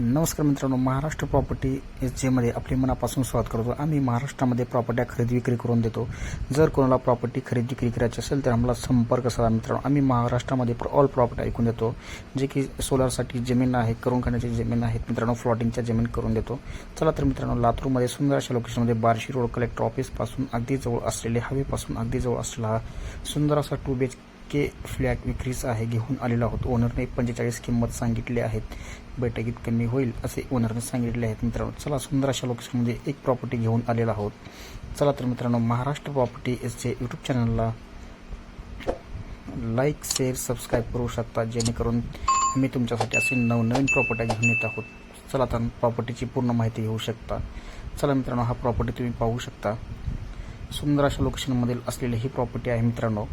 नमस्कार मित्रांनो Maharashtra property S जेमध्ये आपले मनापासून स्वागत करतो. आम्ही महाराष्ट्रामध्ये प्रॉपर्ट्या खरेदी विक्री करून देतो. जर कोणाला प्रॉपर्टी खरेदी विक्री करायची असेल तर आम्हाला संपर्क साधा मित्रांनो. आम्ही महाराष्ट्रामध्ये ऑल प्रॉपर्टी ऐकून देतो जे की सोलारसाठी जमीन आहे करून खाण्याची जमीन आहेत मित्रांनो फ्लॉटिंगच्या जमीन करून देतो. चला तर मित्रांनो लातूरमध्ये सुंदर अशा लोकेशनमध्ये बार्शी रोड कलेक्टर ऑफिसपासून अगदी जवळ असलेले हवेपासून अगदी जवळ असलेला सुंदर असा two B H K flat विक्रीस आहे घेऊन आलेलो आहोत. ओनरने पंचेचाळीस किंमत सांगितली आहेत बैठकीत कमी होईल असे ओनरने सांगितले आहेत मित्रांनो चला सुंदर अशा लोकेशनमध्ये एक प्रॉपर्टी घेऊन आलेलो आहोत. चला तर मित्रांनो महाराष्ट्र प्रॉपर्टी एसचे यूट्यूब चॅनलला लाईक शेअर सबस्क्राईब करू शकता. जेणेकरून मी तुमच्यासाठी असे नवनवीन प्रॉपर्ट्या घेऊन येत आहोत. चला तर प्रॉपर्टीची पूर्ण माहिती घेऊ शकता. चला मित्रांनो हा प्रॉपर्टी तुम्ही पाहू शकता. सुंदर अशा लोकेशनमधील असलेली ही प्रॉपर्टी आहे मित्रांनो.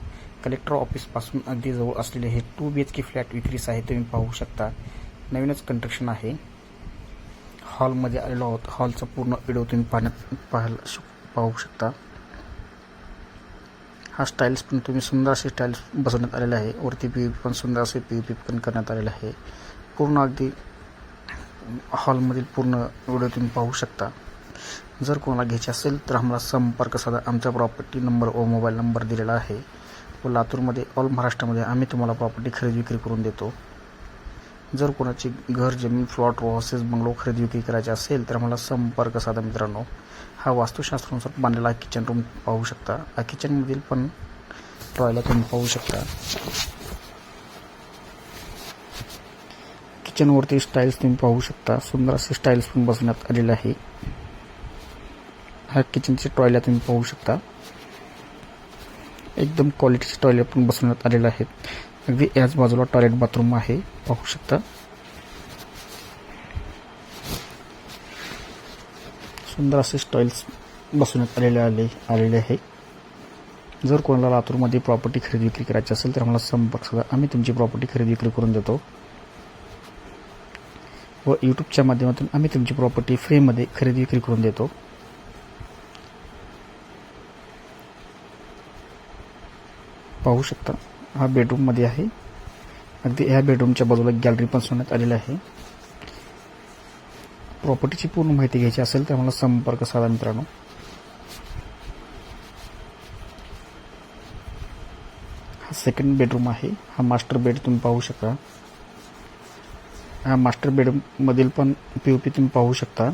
कलेक्टर ऑफिसपासून अगदी जवळ असलेले हे two B H K flat विक्रीस आहे तुम्ही पाहू शकता. नवीनच कंस्ट्रक्शन आहे. हॉलमध्ये आलेलो आहोत. हॉलचा पूर्ण व्हिडिओ तुम्ही पाहण्यात पाहायला शक- पाहू शकता. हा स्टाईल्स पण तुम्ही सुंदर असे स्टाईल्स बसवण्यात आलेले आहे. वरती पी पण सुंदर असे पी पी पण करण्यात आलेलं आहे. पूर्ण अगदी हॉलमधील पूर्ण व्हिडिओ तुम्ही पाहू शकता. जर कोणाला घ्यायचे असेल तर आम्हाला संपर्क साधा. आमचा प्रॉपर्टी नंबर व मोबाईल नंबर दिलेला आहे. व लातूरमध्ये ऑल महाराष्ट्रामध्ये आम्ही तुम्हाला प्रॉपर्टी खरेदी विक्री करून देतो. जर कोणाची घर जमीन प्लॉट हॉसेस बंगलो खरेदी विक्री करायची असेल तर मला संपर्क साधा मित्रांनो. हा वास्तुशास्त्रानुसार बांधलेला किचन रूम पाहू शकता. हा किचनमधील पण टॉयलेट तुम्ही पाहू शकता. किचनवरती स्टाईल्स तुम्ही पाहू शकता. सुंदर असे स्टाईल्स पण बसण्यात आलेले आहे. हा किचनचे टॉयलेट तुम्ही पाहू शकता. एकदम क्वालिटीचे टॉयलेट पण बसवण्यात आलेले आहेत. अगदी याच बाजूला टॉयलेट बाथरूम आहे. पाहू शकता. सुंदर असे टॉयल्स बसवण्यात आलेले आले आलेले आहे. जर कोणाला लातूरमध्ये प्रॉपर्टी खरेदी विक्री करायची असेल तर आम्हाला संपर्क साधा. आम्ही तुमची प्रॉपर्टी खरेदी विक्री करून देतो. व यूट्यूबच्या माध्यमातून आम्ही तुमची प्रॉपर्टी फ्रीमध्ये खरेदी विक्री करून देतो. पाहू शकता. हा बेडरूममध्ये आहे. अगदी ह्या बेडरूमच्या बाजूला गॅलरी पण सोडण्यात आलेली आहे. प्रॉपर्टीची पूर्ण माहिती घ्यायची असेल तर आम्हाला संपर्क साधा मित्रांनो. हा सेकंड बेडरूम आहे. हा मास्टर बेड तुम्ही पाहू शकता. हा मास्टर बेडमधील पण पी ओ पी तुम्ही पाहू शकता.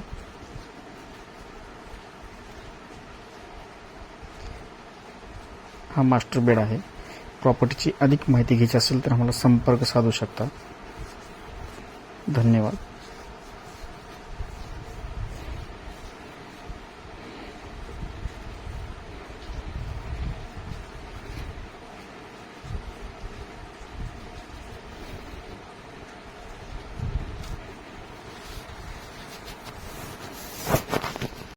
हा मास्टर बेड आहे. प्रॉपर्टीची अधिक माहिती घ्यायची असेल तर आम्हाला संपर्क साधू शकता. धन्यवाद.